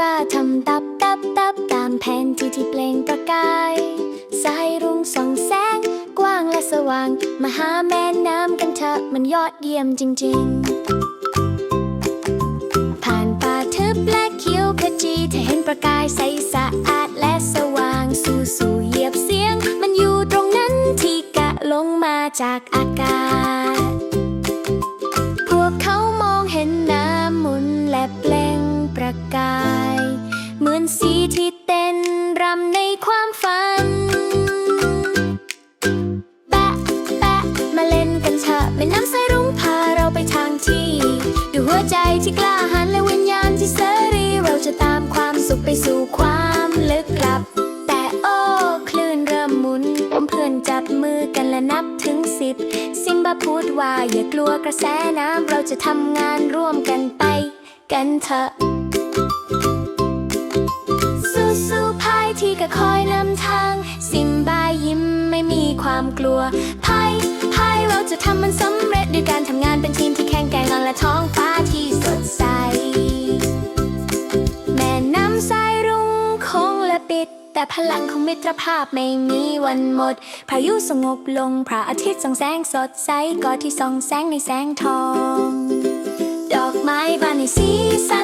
บ่าทำตับตับตับตามแผนที่ที่เปล่งประกาย สายรุ้งส่องแสง กว้างและสว่าง มาหาแม่น้ำกันเถอะมันยอดเยี่ยมจริง ๆ ผ่านป่าทึบและเขียวขจีเธอเห็นประกายใสสะอาดและสว่างสู่สู่เหยียบเสียง มันอยู่ตรงนั้นที่กะลงมาจากอากาศ อนสีที่เต้นรำในความฝัน แปะแปะมาเล่นกันเถอะแม่น้ำสายรุ้งพาเราไปทางที่ด้วยหัวใจที่กล้าหาญและวิญญาณที่เสรี เราจะตามความสุขไปสู่ความลึกลับ แต่โอ้คลื่นเริ่มหมุนเพื่อนจับมือกันและนับถึงสิบซิมบาพูดว่าอย่ากลัวกระแสน้ำเราจะทำงานร่วมกันไป กันเถอะ ก็คอยนำทาง ซิมบายิ้มไม่มีความกลัวพายพายเราจะทำมันสำเร็จด้วยการทำงานเป็นทีมที่แข็งแกร่งและท้องฟ้าที่สดใส แม่น้ำสายรุ้งคงและปิด แต่พลังของมิตรภาพไม่มีวันหมด พายุสงบลงพระอาทิตย์ส่องแสงสดใสกอดที่ส่องแสงในแสงทอง ดอกไม้บานในสีสัน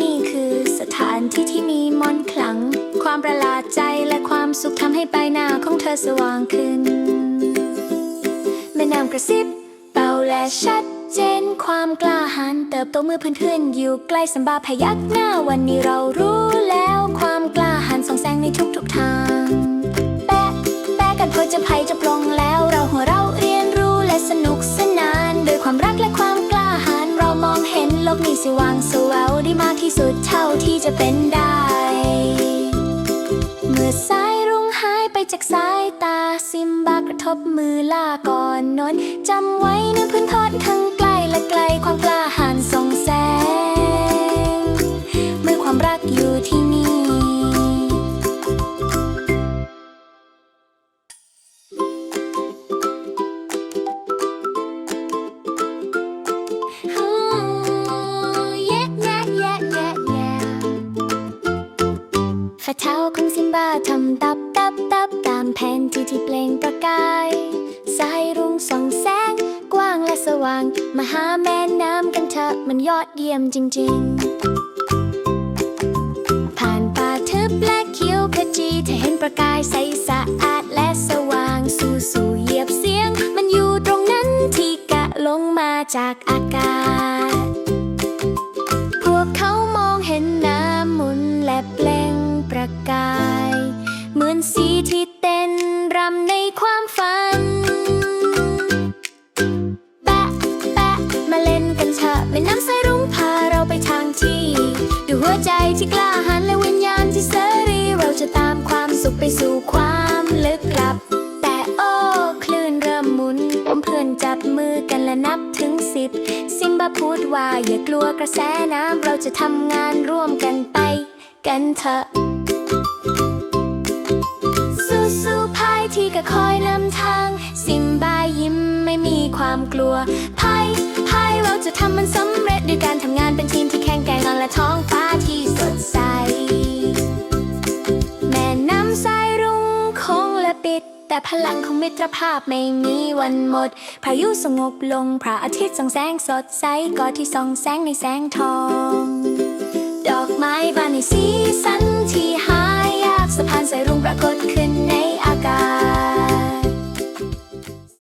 นี่คือสถานที่ที่มีมนต์ขลัง ความประหลาดใจและความสุขทำให้ใบหน้าของเธอสว่างขึ้น แม่น้ำกระซิบเบาและชัดเจนความกล้าหาญเติบโตเมื่อเพื่อนๆอยู่ใกล้สัมบาพยักหน้าวันนี้เรารู้ สุดเท่าที่จะเป็นได้ เมื่อสายรุ้งหายไปจากสายตาซิมบากระทบมือลาก่อนนอนจำไว้นะพื้นทอดทั้งไกลและไกล ว่างมาหาแม่น้ำกันเถอะมันยอดเยี่ยมจริง ๆ ผ่านป่าทึบและเขียวขจีเธอเห็นประกายใสสะอาดและสว่างสู่สู่เหยียบเสียง มันอยู่ตรงนั้นที่กะลงมาจากอากาศ พวกเขามองเห็นน้ำหมุนและเปล่งประกาย เหมือนสีที่ วใจที่กล้าหาญและวิญญาณที่เสรี เราจะตามความสุขไปสู่ความลึกลับ แต่โอ้คลื่นเริ่มหมุนเพื่อนจับมือกันและนับถึงสิบซิมบาพูดว่าอย่ากลัวกระแสน้ำเราจะทำงานร่วมกันไป กันเถอะสู้สู้พายที่ก็คอยนำทาง ซิมบายิ้มไม่มีความกลัวพายพายเราจะทำมันสำเร็จด้วยการทำงาน แต่พลังของมิตรภาพไม่มีวันหมด พายุสงบลง พระอาทิตย์ส่องแสงสดใสกอดที่ส่องแสงในแสงทอง ดอกไม้บานในสีสันที่หายากสะพานสายรุ้งปรากฏขึ้นในอากาศ